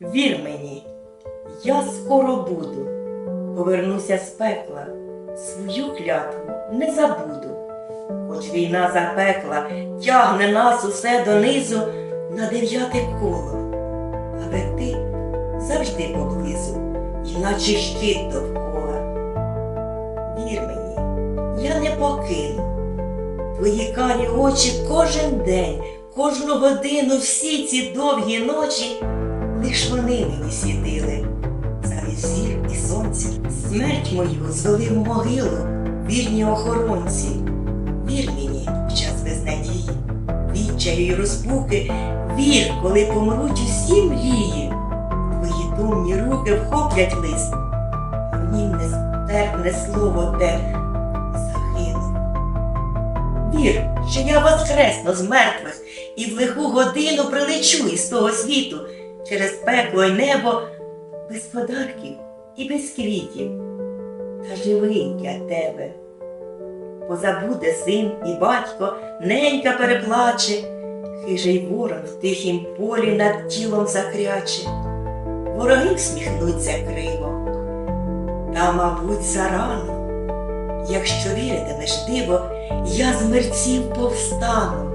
Вір мені, я скоро буду, повернуся з пекла, свою клятву не забуду. Хоч війна запекла, тягне нас усе донизу на дев'яте коло, але ти завжди поблизу, іначе щит довкола. Вір мені, я не покину. Твої карі очі кожен день, кожну годину, всі ці довгі ночі, лиш вони мені світили. Замість зір і сонця смерть мою звели в могилу, вірні охоронці. Вір мені в час безнадії, відчаю й розпуки, вір, коли помруть усі мрії. Твої думні руки вхоплять лист, нім нестерпне слово те загину. Вір, що я воскресну з мертвих і в лиху годину прилечу із того світу через пекло й небо без подарків і без квітів. Та живий для тебе. Позабуде син і батько, ненька переплаче, хижий ворон в тихім полі над тілом закряче. Вороги всміхнуться криво, та, мабуть, зарано. Якщо віритимеш диво, я з мерців повстану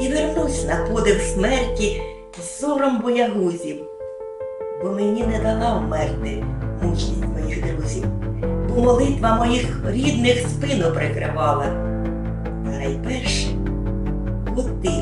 і вернусь на подив смерті сором боягузів, бо мені не дала вмерти мужність моїх друзів, бо молитва моїх рідних спину прикривала. Найперше, бо ти